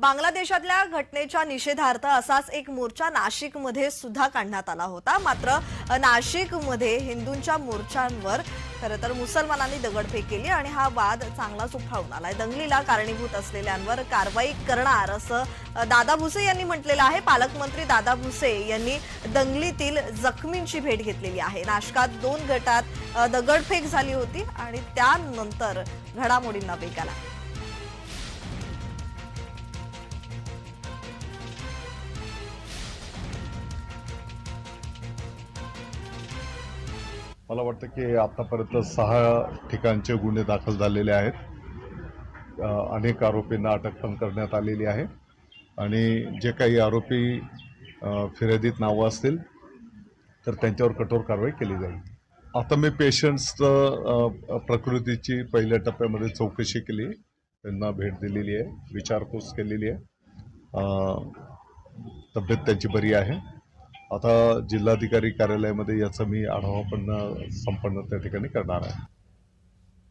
बांगलादेशातल्या घटनेच्या निषेधार्थ असाच एक मोर्चा नाशिकमध्ये सुद्धा काढण्यात आला होता. मात्र नाशिकमध्ये हिंदूंच्या मोर्चांवर खरं तर मुसलमानांनी दगडफेक केली आणि हा वाद चांगलाच उफाळून आलाय. दंगलीला कारणीभूत असलेल्यांवर कारवाई करणार असं दादा भुसे यांनी म्हटलेलं आहे. पालकमंत्री दादा भुसे यांनी दंगलीतील जखमींची भेट घेतलेली आहे. नाशकात दोन गटात दगडफेक झाली होती आणि त्यानंतर घडामोडींना वेग आला. मला वाटतं की आतापर्यंत सहा ठिकाणचे गुन्हे दाखल झालेले आहेत. अनेक आरोपींना अटक पण करण्यात आलेली आहे. आणि जे काही आरोपी फिर्यादीत नावं असतील तर त्यांच्यावर कठोर कारवाई केली जाईल. आता मी पेशंट्सचं प्रकृतीची पहिल्या टप्प्यामध्ये चौकशी केली. त्यांना भेट दिलेली आहे विचारपूस केलेली आहे. तब्येत त्यांची बरी आहे. आता जिल्हाधिकारी कार्यालयामध्ये याचा मी आढावा पण संपन्न त्या ठिकाणी करणार आहे.